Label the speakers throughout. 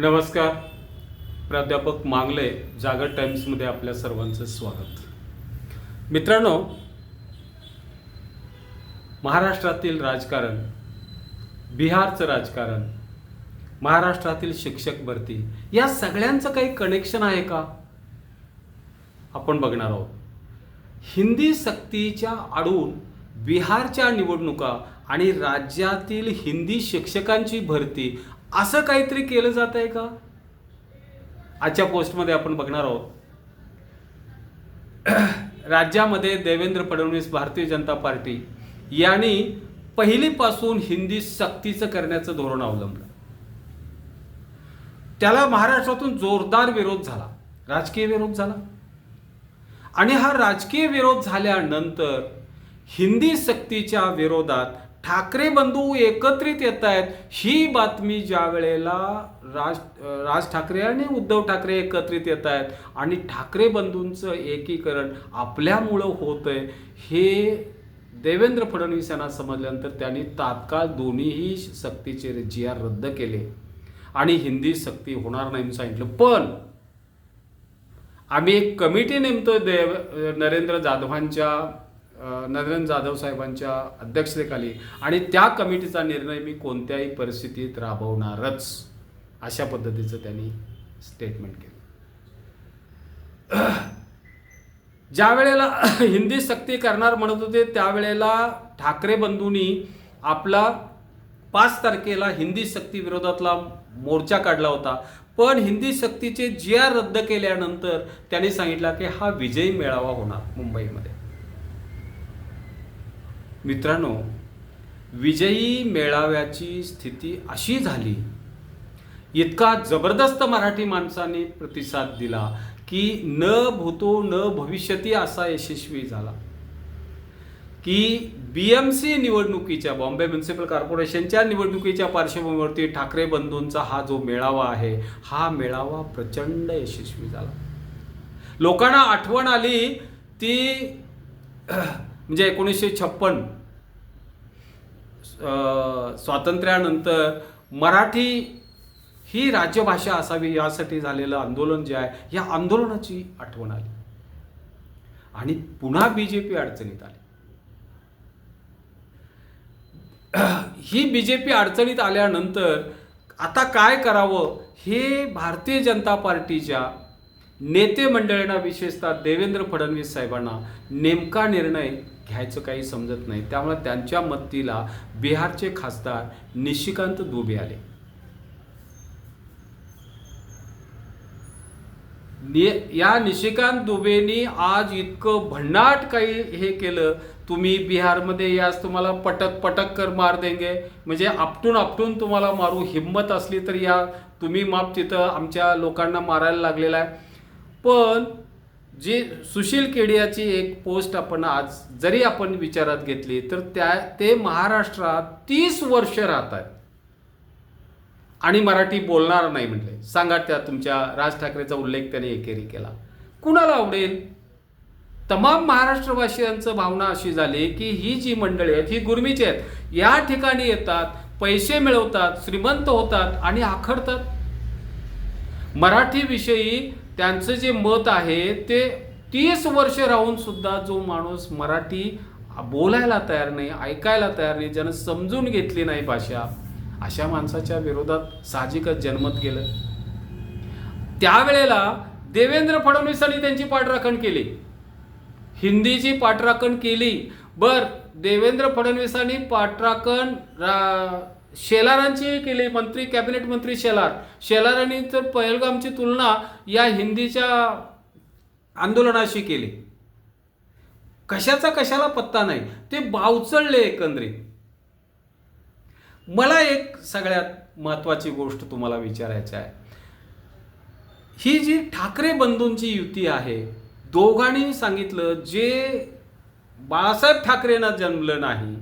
Speaker 1: नमस्कार. प्राध्यापक मांगले जागर टाइम्समध्ये आपल्या सर्वांचं स्वागत. मित्रांनो महाराष्ट्रातील राजकारण बिहारचं राजकारण महाराष्ट्रातील शिक्षक भरती या सगळ्यांचं काही कनेक्शन आहे का? आपण बघणार आहोत. हिंदी सक्तीच्या आडून बिहारच्या निवडणुका आणि राज्यातील हिंदी शिक्षकांची भरती असं काहीतरी केलं जात आहे का? आजच्या पोस्टमध्ये आपण बघणार आहोत. राज्यामध्ये देवेंद्र फडणवीस भारतीय जनता पार्टी यांनी पहिलीपासून हिंदी सक्तीचं करण्याचं धोरण अवलंबलं. त्याला महाराष्ट्रातून जोरदार विरोध झाला. राजकीय विरोध झाला. आणि हा राजकीय विरोध झाल्यानंतर हिंदी सक्तीच्या विरोधात ठाकरे बंधू एकत्रित येत आहेत. ही बातमी ज्या वेळेला राज राज ठाकरे आणि उद्धव ठाकरे एकत्रित येत आहेत आणि ठाकरे बंधूंचं एकीकरण आपल्यामुळं होतंय हे देवेंद्र फडणवीस यांना समजल्यानंतर त्यांनी तात्काळ दोन्हीही सक्तीचे जी आर रद्द केले. आणि हिंदी सक्ती होणार नाही म्हणून सांगितलं. पण आम्ही एक कमिटी नेमतोय देव नरेंद्र जाधवांच्या नरेंद्र जाधव साहेबांच्या अध्यक्षतेखाली. आणि त्या कमिटीचा निर्णय मी कोणत्याही परिस्थितीत राबवणारच अशा पद्धतीचं त्यांनी स्टेटमेंट केलं. ज्या वेळेला हिंदी सक्ती करणार म्हणत होते त्यावेळेला ठाकरे बंधूंनी आपला पाच तारखेला हिंदी सक्ती विरोधातला मोर्चा काढला होता. पण हिंदी सक्तीचे जी आर रद्द केल्यानंतर त्यांनी सांगितलं की हा विजयी मेळावा होणार मुंबईमध्ये. मित्रांनो विजयी मेळाव्याची स्थिती अशी झाली. इतका जबरदस्त मराठी माणसाने प्रतिसाद दिला की न भूतो न भविष्यती असा यशस्वी झाला. की बी एम सी निवडणुकीच्या बॉम्बे म्युन्सिपल कॉर्पोरेशनच्या निवडणुकीच्या पार्श्वभूमीवरती ठाकरे बंधूंचा हा जो मेळावा आहे हा मेळावा प्रचंड यशस्वी झाला. लोकांना आठवण आली ती म्हणजे एकोणीसशे छप्पन स्वातंत्र्यानंतर मराठी ही राज्यभाषा असावी यासाठी झालेलं आंदोलन जे आहे या आंदोलनाची आठवण आली. आणि पुन्हा बी जे पी अडचणीत आली. ही बी जे पी अडचणीत आल्यानंतर आता काय करावं हे भारतीय जनता पार्टीच्या नेते मंडळींना विशेषतः देवेंद्र फडणवीस साहेबांना नेमका निर्णय घ्यायचं काही समजत नाही. त्यामुळे त्यांच्या मदतीला बिहारचे खासदार निशिकांत दुबे आले. नि- या निशिकांत दुबेनी आज इतकं भन्नाट काही हे केलं तुम्ही बिहारमध्ये यास तुम्हाला पटक पटक कर मार देंगे. म्हणजे आपटून आपटून तुम्हाला मारू हिंमत असली तर या तुम्ही माप तिथं आमच्या लोकांना मारायला लागलेला आहे. पण जी सुशील केडियाची एक पोस्ट आपण आज जरी आपण विचारात घेतली तर त्या ते महाराष्ट्रात तीस वर्ष राहत आहेत. आणि मराठी बोलणार नाही म्हटले. सांगा त्या तुमच्या राज ठाकरेचा उल्लेख त्याने एकेरी केला. कुणाला आवडेल? तमाम महाराष्ट्रवासियांचं भावना अशी झाली की ही जी मंडळी आहेत ही गुरमीची आहेत. या ठिकाणी येतात पैसे मिळवतात श्रीमंत होतात आणि आखडतात. मराठीविषयी त्यांचं जे मत आहे ते तीस वर्ष राहून सुद्धा जो माणूस मराठी बोलायला तयार नाही ऐकायला तयार नाही ज्यानं समजून घेतली नाही भाषा अशा माणसाच्या विरोधात साहजिकच जन्मत गेलं. त्यावेळेला देवेंद्र फडणवीसांनी त्यांची पाठराखण केली. हिंदीची पाठराखण केली. बर देवेंद्र फडणवीसांनी पाठराखण रा- शेलारांची केली मंत्री कॅबिनेट मंत्री शेलार. शेलारांनी तर पहलगामची तुलना या हिंदीच्या आंदोलनाशी केली. कशाचा कशाला पत्ता नाही ते बावचळले एकंदरीत. मला एक सगळ्यात महत्वाची गोष्ट तुम्हाला विचारायची आहे. ही जी ठाकरे बंधूंची युती आहे दोघांनी सांगितलं जे बाळासाहेब ठाकरेंना जन्मलं नाही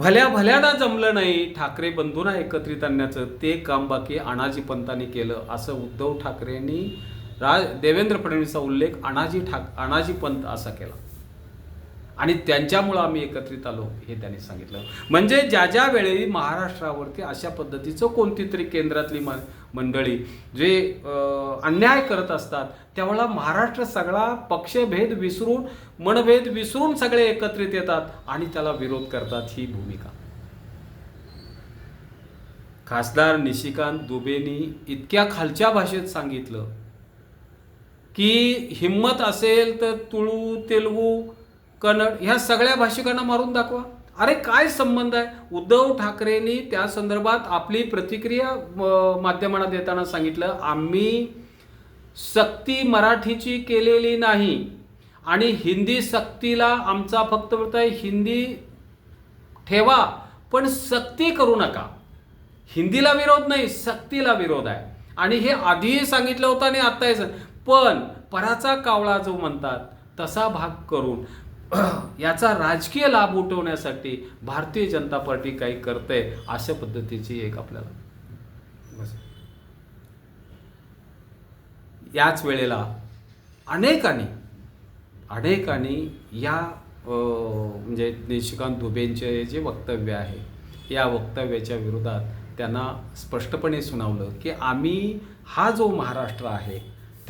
Speaker 1: भल्या भल्याना जमलं नाही ठाकरे बंधूंना एकत्रित आणण्याचं ते काम बाकी अनाजी पंतांनी केलं असं उद्धव ठाकरेंनी राज देवेंद्र फडणवीसचा उल्लेख अनाजी ठाक अनाजी पंत असा केला. आणि त्यांच्यामुळं आम्ही एकत्रित आलो हे त्यांनी सांगितलं. म्हणजे ज्या ज्या वेळी महाराष्ट्रावरती अशा पद्धतीचं कोणती तरी केंद्रातली मा मंडळी जे अन्याय करत असतात त्यावेळेला महाराष्ट्र सगळा पक्षभेद विसरून मनभेद विसरून सगळे एकत्रित येतात आणि त्याला विरोध करतात ही भूमिका. खासदार निशिकांत दुबेनी इतक्या खालच्या भाषेत सांगितलं की हिम्मत असेल तर तुळू तेलगू कन्नड ह्या सगळ्या भाषिकांना मारून दाखवा. अरे काय संबंध आहे? उद्धव ठाकरेंनी त्या संदर्भात आपली प्रतिक्रिया माध्यमांना देताना सांगितलं आम्ही सक्ती मराठीची केलेली नाही आणि हिंदी सक्तीला आमचा फक्त आहे हिंदी ठेवा पण सक्ती करू नका. हिंदीला विरोध नाही सक्तीला विरोध आहे. आणि हे आधीही सांगितलं होतं आणि आत्ताही पण पराचा कावळा जो म्हणतात तसा भाग करून याचा राजकीय लाभ उठवण्यासाठी भारतीय जनता पार्टी काही करते अशा पद्धतीची एक आपल्याला. याच वेळेला अनेकांनी अनेकांनी या म्हणजे निशिकांत दुबेंचे जे वक्तव्य आहे या वक्तव्याच्या विरोधात त्यांना स्पष्टपणे सुनावलं की आम्ही हा जो महाराष्ट्र आहे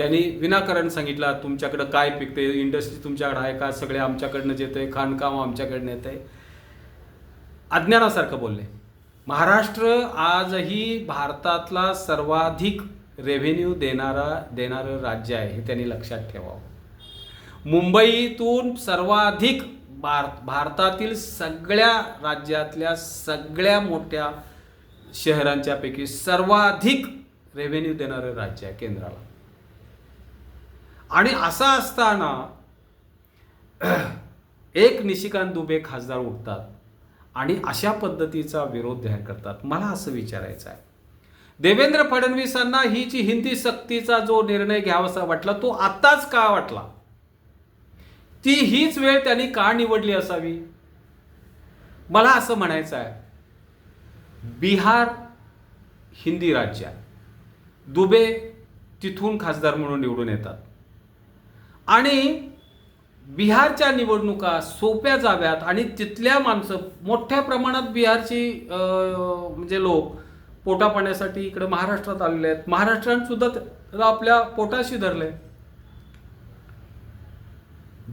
Speaker 1: त्यांनी विनाकारण सांगितलं तुमच्याकडं काय पिकते इंडस्ट्री तुमच्याकडे आहे का? सगळे आमच्याकडनं येते खाणकाम आमच्याकडनं येते अज्ञानासारखं बोलले. महाराष्ट्र आजही भारतातला सर्वाधिक रेव्हेन्यू देणारा देणारं राज्य आहे हे त्यांनी लक्षात ठेवावं. मुंबईतून सर्वाधिक भार भारतातील सगळ्या राज्यातल्या सगळ्या मोठ्या शहरांच्यापैकी सर्वाधिक रेव्हेन्यू देणारं राज्य आहे केंद्राला. आणि असं असताना एक निशिकांत दुबे खासदार उठतात आणि अशा पद्धतीचा विरोध जाहीर करतात. मला असं विचारायचं आहे. देवेंद्र फडणवीसांना ही जी हिंदी सक्तीचा जो निर्णय घ्यावासा वाटला तो आत्ताच का वाटला? ती हीच वेळ त्यांनी का निवडली असावी? मला असं म्हणायचं आहे. बिहार हिंदी राज्य दुबे तिथून खासदार म्हणून निवडून येतात. आणि बिहारच्या निवडणुका सोप्या जाव्यात आणि तिथल्या माणसं मोठ्या प्रमाणात बिहारची म्हणजे लोक पोटा पाण्यासाठी इकडे महाराष्ट्रात आलेले आहेत. महाराष्ट्रात सुद्धा आपल्या पोटाशी धरले.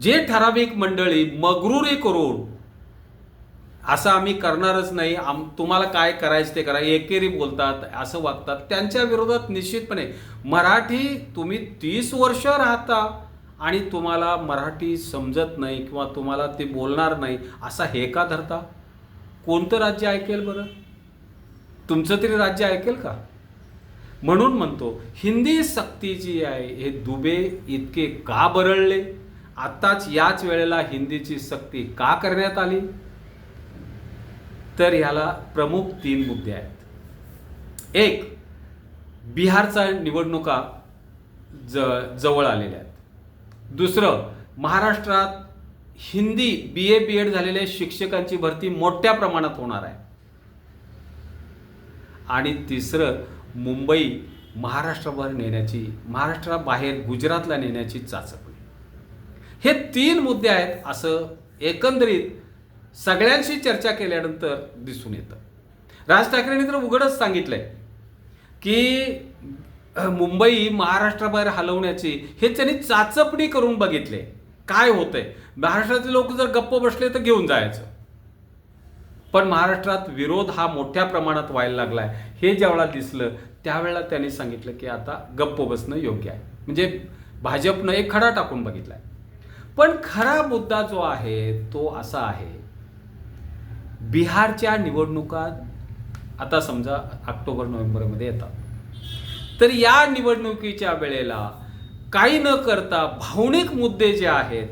Speaker 1: जे ठराविक मंडळी मगरुरी करून असं आम्ही करणारच नाही आम तुम्हाला काय करायचं ते करा एकेरी बोलतात असं वागतात. त्यांच्या विरोधात निश्चितपणे मराठी तुम्ही तीस वर्ष राहता. आणि तुम्हाला मराठी समजत नाही किंवा तुम्हाला ते बोलणार नाही असा हे का धरता? कोणतं राज्य ऐकेल बरं? तुमचं तरी राज्य ऐकेल का? म्हणून म्हणतो हिंदी सक्ती जी आहे हे दुबे इतके का बरळले? आत्ताच याच वेळेला हिंदीची सक्ती का करण्यात आली? तर ह्याला प्रमुख तीन मुद्दे आहेत. एक बिहारचा निवडणुका ज जवळ आलेल्या आहेत. दुसरं महाराष्ट्रात हिंदी बी ए बी एड झालेल्या शिक्षकांची भरती मोठ्या प्रमाणात होणार आहे. आणि तिसरं मुंबई महाराष्ट्राबाहेर नेण्याची महाराष्ट्राबाहेर गुजरातला नेण्याची चाचपणी. हे तीन मुद्दे आहेत असं एकंदरीत सगळ्यांशी चर्चा केल्यानंतर दिसून येतं. राज ठाकरेंनी तर उघडच सांगितलंय की मुंबई महाराष्ट्राबाहेर हलवण्याची हे त्यांनी चाचपणी करून बघितले. काय होतंय? महाराष्ट्रातले लोक जर गप्प बसले तर घेऊन जायचं. पण महाराष्ट्रात विरोध हा मोठ्या प्रमाणात व्हायला लागलाय. हे ज्यावेळेला दिसलं त्यावेळेला त्यांनी सांगितलं की आता गप्प बसणं योग्य आहे. म्हणजे भाजपनं एक खडा टाकून बघितलाय. पण खरा मुद्दा जो आहे तो असा आहे बिहारच्या निवडणुका आता समजा ऑक्टोबर नोव्हेंबरमध्ये येतात. तर या निवडणुकीच्या वेळेला काही न करता भावनिक मुद्दे जे आहेत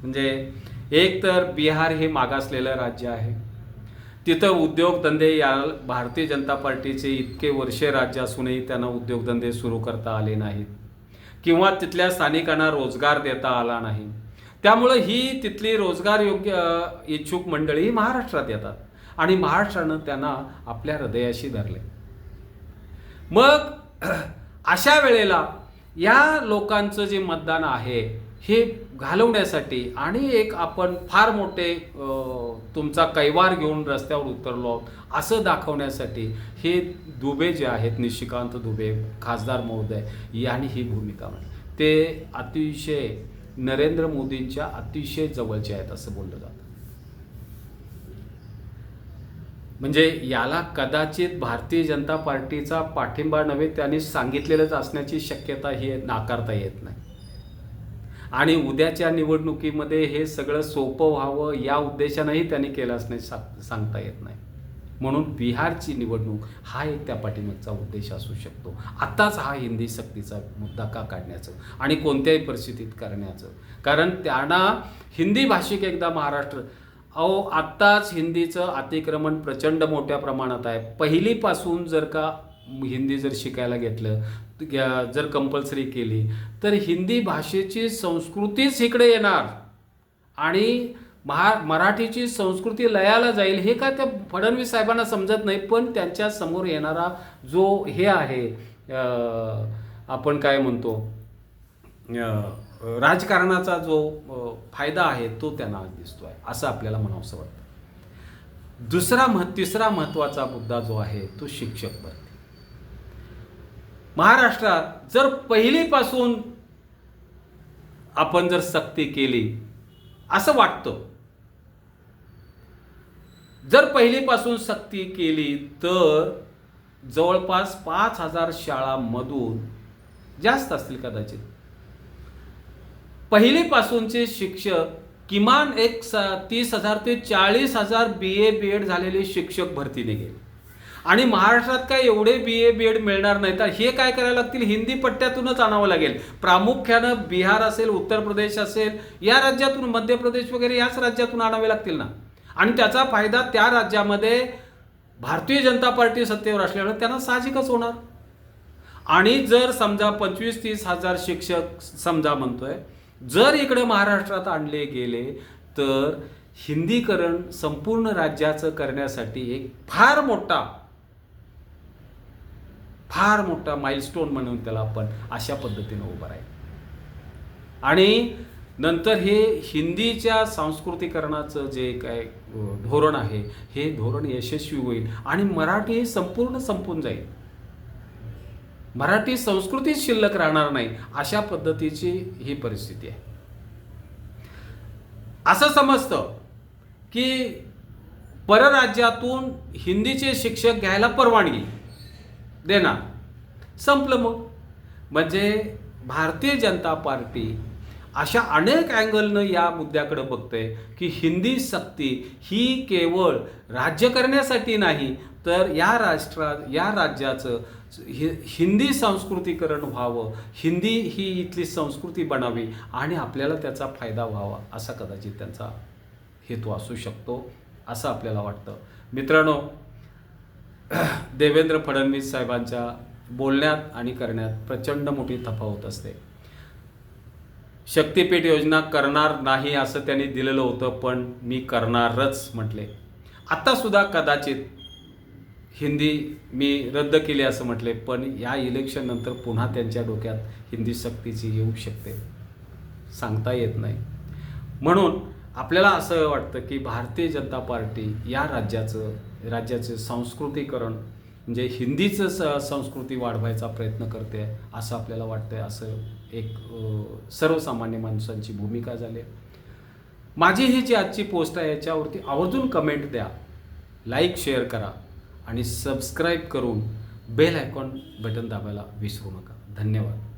Speaker 1: म्हणजे एक तर बिहार हे मागासलेलं राज्य आहे. तिथं उद्योगधंदे या भारतीय जनता पार्टीचे इतके वर्षे राज्य असूनही त्यांना उद्योगधंदे सुरू करता आले नाहीत. किंवा तिथल्या स्थानिकांना रोजगार देता आला नाही. त्यामुळं ही तिथली रोजगार योग्य इच्छुक मंडळी महाराष्ट्रात येतात. आणि महाराष्ट्रानं त्यांना आपल्या हृदयाशी धरले. मग अशा वेळेला या लोकांचं जे मतदान आहे हे घालवण्यासाठी आणि एक आपण फार मोठे तुमचा कैवार घेऊन रस्त्यावर उतरलो आहोत असं दाखवण्यासाठी हे दुबे जे आहेत निशिकांत दुबे खासदार महोदय यांनी ही भूमिका मांडली. ते अतिशय नरेंद्र मोदींच्या अतिशय जवळचे आहेत असं बोललं जातं. म्हणजे याला कदाचित भारतीय जनता पार्टीचा पाठिंबा नव्हे त्यांनी सांगितलेलंच असण्याची शक्यता ही नाकारता येत नाही. आणि उद्याच्या निवडणुकीमध्ये हे सगळं सोपं व्हावं या उद्देशानंही त्यांनी केलं असणे सांगता येत नाही. म्हणून बिहारची निवडणूक हा एक त्या पाठिंबाचा उद्देश असू शकतो. आत्ताच हा हिंदी सक्तीचा मुद्दा का काढण्याचं आणि कोणत्याही परिस्थितीत करण्याचं. कारण त्यांना हिंदी भाषिक एकदा महाराष्ट्र अहो आत्ताच हिंदीचं अतिक्रमण प्रचंड मोठ्या प्रमाणात आहे. पहिलीपासून जर का हिंदी जर शिकायला घेतलं जर कंपल्सरी केली तर हिंदी भाषेची संस्कृतीच इकडे येणार. आणि महा मराठीची संस्कृती लयाला जाईल हे का त्या फडणवीस साहेबांना समजत नाही पण त्यांच्यासमोर येणारा जो हे आहे आपण काय म्हणतो राजकारणाचा जो फायदा आहे तो त्यांना आज दिसतोय असं आपल्याला म्हणावंसं वाटतं. दुसरा मह तिसरा महत्त्वाचा मुद्दा जो आहे तो शिक्षक भरती. महाराष्ट्रात जर पहिलीपासून आपण जर सक्ती केली असं वाटतं. जर पहिलीपासून सक्ती केली तर जवळपास पाच हजार शाळांमधून जास्त असतील कदाचित. पहिलीपासूनचे शिक्षक किमान एक स तीस हजार ते चाळीस हजार बी ए बी एड झालेले शिक्षक भरती निघेल आणि महाराष्ट्रात काय एवढे बी ए बी एड मिळणार नाही तर हे काय करायला लागतील? हिंदी पट्ट्यातूनच आणावं लागेल. प्रामुख्यानं बिहार असेल उत्तर प्रदेश असेल या राज्यातून मध्य प्रदेश वगैरे याच राज्यातून आणावे लागतील ना? आणि त्याचा फायदा त्या राज्यामध्ये भारतीय जनता पार्टी सत्तेवर असल्यामुळे त्यांना साहजिकच होणार. आणि जर समजा पंचवीस तीस हजार शिक्षक समजा म्हणतोय जर इकडे महाराष्ट्रात आणले गेले तर हिंदीकरण संपूर्ण राज्याचं करण्यासाठी एक फार मोठा फार मोठा माइलस्टोन म्हणून त्याला आपण अशा पद्धतीनं उभं राहील. आणि नंतर हे हिंदीच्या सांस्कृतिकरणाचं जे काय धोरण आहे हे धोरण यशस्वी होईल आणि मराठी हे संपूर्ण संपून जाईल. मराठी संस्कृतीच शिल्लक राहणार नाही अशा पद्धतीची ही परिस्थिती आहे. असं समजतं की परराज्यातून हिंदीचे शिक्षक घ्यायला परवानगी देणार. संपलं मग. म्हणजे भारतीय जनता पार्टी अशा अनेक अँगलनं या मुद्द्याकडे बघते की हिंदी सक्ती ही केवळ राज्य करण्यासाठी नाही तर या राष्ट्रात या राज्याचं हि- हिंदी संस्कृतीकरण व्हावं हिंदी ही इथली संस्कृती बनावी आणि आपल्याला त्याचा फायदा व्हावा असा कदाचित त्यांचा हेतू असू शकतो असं आपल्याला वाटतं. मित्रांनो देवेंद्र फडणवीस साहेबांच्या बोलण्यात आणि करण्यात प्रचंड मोठी तफावत असते. शक्तीपीठ योजना करणार नाही असं त्यांनी दिलेलं होतं पण मी करणारच म्हटले. आत्तासुद्धा कदाचित हिंदी मी रद्द केली असं म्हटले पण या इलेक्शननंतर पुन्हा त्यांच्या डोक्यात हिंदी सक्तीची येऊ शकते सांगता येत नाही. म्हणून आपल्याला असं वाटतं की भारतीय जनता पार्टी या राज्याचं राज्याचं संस्कृतीकरण म्हणजे हिंदीचं स संस्कृती वाढवायचा प्रयत्न करते असं आपल्याला वाटतंय असं एक सर्वसामान्य माणसांची भूमिका झाली आहे. माझी ही जी आजची पोस्ट आहे याच्यावरती आवर्जून कमेंट द्या. लाईक शेअर करा. आणि सबस्क्राईब करून बेल आयकॉन बटन दाबायला विसरू नका. धन्यवाद.